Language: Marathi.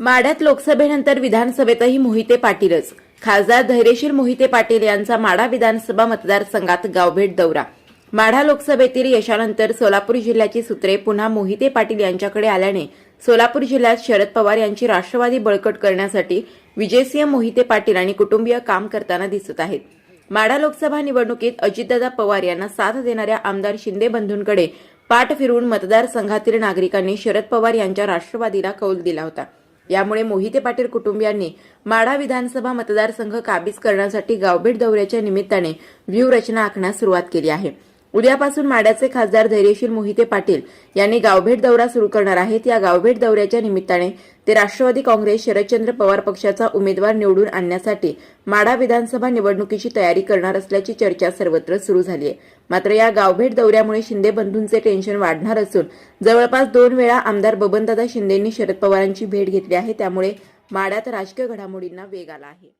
माढ्यात लोकसभेनंतर विधानसभेतही मोहिते पाटीलच. खासदार धैर्यशील मोहिते पाटील यांचा माढा विधानसभा मतदारसंघात गावभेट दौरा. माढा लोकसभेतील यशानंतर सोलापूर जिल्ह्याची सूत्रे पुन्हा मोहिते पाटील यांच्याकडे आल्याने सोलापूर जिल्ह्यात शरद पवार यांची राष्ट्रवादी बळकट करण्यासाठी विजयसिंह मोहिते पाटील आणि कुटुंबीय काम करताना दिसत आहेत. माढा लोकसभा निवडणुकीत अजितदादा पवार यांना साथ देणाऱ्या आमदार शिंदे बंधूंकडे पाठ फिरवून मतदारसंघातील नागरिकांनी शरद पवार यांच्या राष्ट्रवादीला कौल दिला होता. यामुळे मोहिते पाटील कुटुंबियांनी माढा विधानसभा मतदारसंघ काबीज करण्यासाठी गावभेट दौऱ्याच्या निमित्ताने व्यूहरचना आखण्यास सुरुवात केली आहे. उद्यापासून माढ्याचे खासदार धैर्यशील मोहिते पाटील यांनी गावभेट दौरा सुरू करणार आहेत. या गावभेट दौऱ्याच्या निमित्ताने ते राष्ट्रवादी काँग्रेस शरदचंद्र पवार पक्षाचा उमेदवार निवडून आणण्यासाठी माडा विधानसभा निवडणुकीची तयारी करणार असल्याची चर्चा सर्वत्र सुरू झाली आहे मात्र या गावभेट दौऱ्यामुळे शिंदे बंधूंचे टेन्शन वाढणार असून जवळपास दोन वेळा आमदार बबनदादा शिंदेंनी शरद पवारांची भेट घेतली आहे. त्यामुळे माढ्यात राजकीय घडामोडींना वेग आला आहे.